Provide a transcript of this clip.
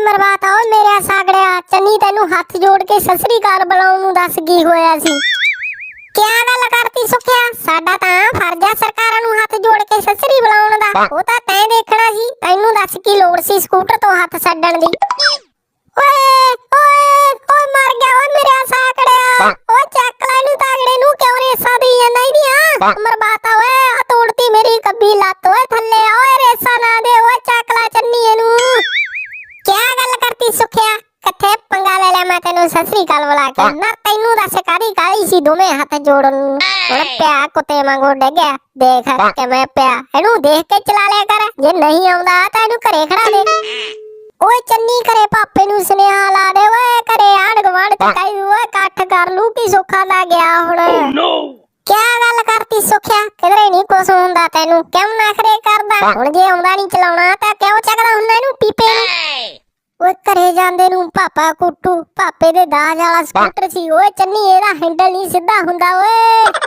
ਮਰਵਾਤਾ ਓਏ ਮੇਰੇ ਸਾਗੜਿਆ ਚੰਨੀ ਤੈਨੂੰ ਹੱਥ ਜੋੜ ਕੇ ਸਸਰੀ ਕਾਲ ਬੁਲਾਉਣ ਨੂੰ ਦੱਸ ਕੀ ਹੋਇਆ ਸੀ? ਕਿਆ ਗੱਲ ਕਰਤੀ ਸੁਖਿਆ? ਸਾਡਾ ਤਾਂ ਫਰਜ਼ ਆ ਸਰਕਾਰਾਂ ਨੂੰ ਹੱਥ ਜੋੜ ਕੇ ਸਸਰੀ ਬੁਲਾਉਣ ਦਾ। ਉਹ ਤਾਂ ਤੈਂ ਦੇਖਣਾ ਸੀ ਤੈਨੂੰ ਦੱਸ ਕੀ ਲੋੜ ਸੀ ਸਕੂਟਰ ਤੋਂ ਹੱਥ ਛੱਡਣ ਦੀ? ਓਏ ਓਏ ਓਏ ਮਰ ਗਿਆ ਓਏ ਮੇਰੇ ਸਾਕੜਿਆ ਓਏ ਚੱਕ ਲੈ ਨੂੰ ਤਾਗੜੇ ਨੂੰ ਕਿਉਂ ਰੇਸਾ ਦੀ ਜਾਂਦਾ ਇਹਦੀਆਂ ਮਰਵਾਤਾ ਓਏ ਆ ਤੋੜਤੀ ਮੇਰੀ ਕੱਬੀ ਲੱਤ ਓਏ ਥੱਲੇ ਓਏ। ਕਰਤੀ ਸੁਖਿਆ ਕਿੱਥੇ ਪੰਗਾ ਲੈ ਲਿਆ ਮੈਂ ਤੈਨੂੰ ਸਸਰੀ ਕਾਲ ਬੁਲਾ ਕੇ। ਨਾ ਤੈਨੂੰ ਦੱਸ ਕਾਦੀ ਕਾਲੀ ਸੀ ਦੋਵੇਂ ਹੱਥ ਜੋੜਨ ਹੁਣ ਪਿਆ ਕੁੱਤੇ ਵਾਂਗੂ ਡਿੱਗਿਆ ਦੇਖ ਕਿਵੇਂ ਪਿਆ। ਇਹਨੂੰ ਦੇਖ ਕੇ ਚਲਾ ਲਿਆ ਕਰ ਜੇ ਨਹੀਂ ਆਉਂਦਾ ਤਾਂ ਇਹਨੂੰ ਘਰੇ ਖੜਾ ਦੇ। ਓਏ ਚੰਨੀ ਘਰੇ ਪਾਪੇ ਨੂੰ ਸੁਨੇਹਾ ਲਾ ਦੇ। ਓਏ ਘਰੇ ਆਣ ਗਵਾਂਡ ਤੇ ਕਹੀ ਓਏ ਇਕੱਠ ਕਰ ਲੂ ਕੀ ਸੁੱਖਾ ਦਾ ਗਿਆ ਹੁਣ। ਕਿਆ ਗੱਲ ਕਰਤੀ ਸੁਖਿਆ? ਕਿਧਰੇ ਨਹੀਂ ਕੁਛ ਹੁੰਦਾ ਤੈਨੂੰ? ਕਿਉਂ ਨਖਰੇ ਕਰਦਾ? ਹੁਣ ਜੇ ਆਉਂਦਾ ਨਹੀਂ ਚਲਾਉਣਾ ਤਾਂ ਕਿਉਂ ਚੱਕਦਾ ਹੁੰਦਾ ਇਹਨੂੰ ਪੀਪੇ ਨੂੰ? ਜਾਂਦੇ ਨੂੰ ਪਾਪਾ ਕੁੱਟੂ, ਪਾਪੇ ਦੇ ਦਾਜ ਵਾਲਾ ਸਕੂਟਰ ਸੀ। ਓਏ ਚੰਨੀ, ਇਹਦਾ ਹੈਂਡਲ ਨਹੀਂ ਸਿੱਧਾ ਹੁੰਦਾ, ਓਏ।